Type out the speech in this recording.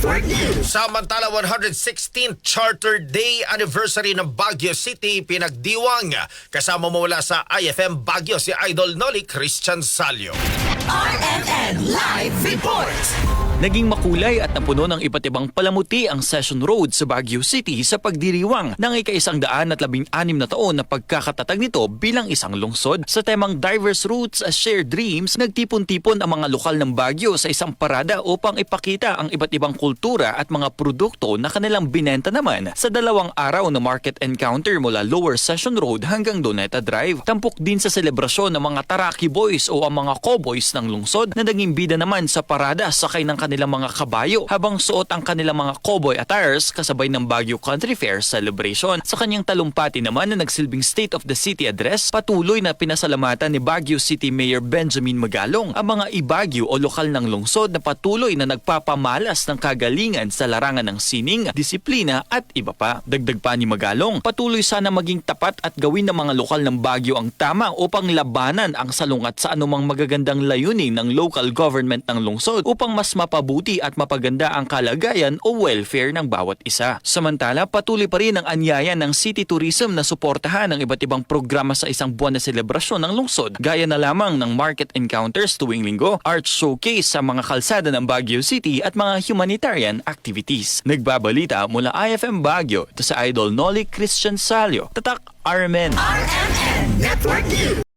Samantala 116th Charter Day anniversary ng Baguio City pinagdiwang. Kasama mula sa IFM Baguio si Idol Noli Christian Salio. RMN Live Report. Naging makulay at napuno ng iba't ibang palamuti ang Session Road sa Baguio City sa pagdiriwang ng ikaisang daan at labing anim na taon na pagkakatatag nito bilang isang lungsod. Sa temang Diverse Roots as Shared Dreams, nagtipon-tipon ang mga lokal ng Baguio sa isang parada upang ipakita ang iba't ibang kultura at mga produkto na kanilang binenta naman sa dalawang araw na market encounter mula Lower Session Road hanggang Doneta Drive. Tampok din sa selebrasyon ng mga Taraki Boys o ang mga Cowboys ng lungsod na naging bida naman sa parada sakay ng kanilang mga kabayo habang suot ang kanilang mga cowboy attires kasabay ng Baguio Country Fair celebration. Sa kanyang talumpati naman na nagsilbing State of the City address, patuloy na pinasalamatan ni Baguio City Mayor Benjamin Magalong ang mga ibagyo o lokal ng lungsod na patuloy na nagpapamalas ng kagalingan sa larangan ng sining, disiplina at iba pa. Dagdag pa ni Magalong, patuloy sana maging tapat at gawin ng mga lokal ng Baguio ang tama upang labanan ang salungat sa anumang magagandang layunin ng local government ng lungsod upang mas mapabuti at mapaganda ang kalagayan o welfare ng bawat isa. Samantala, patuloy pa rin ang anyaya ng City Tourism na suportahan ang iba't ibang programa sa isang buwan na selebrasyon ng lungsod, gaya na lamang ng market encounters tuwing linggo, art showcase sa mga kalsada ng Baguio City at mga humanitarian activities. Nagbabalita mula IFM Baguio, ito sa Idol Noli Christian Salio, Tatak Armen. RMN Network News.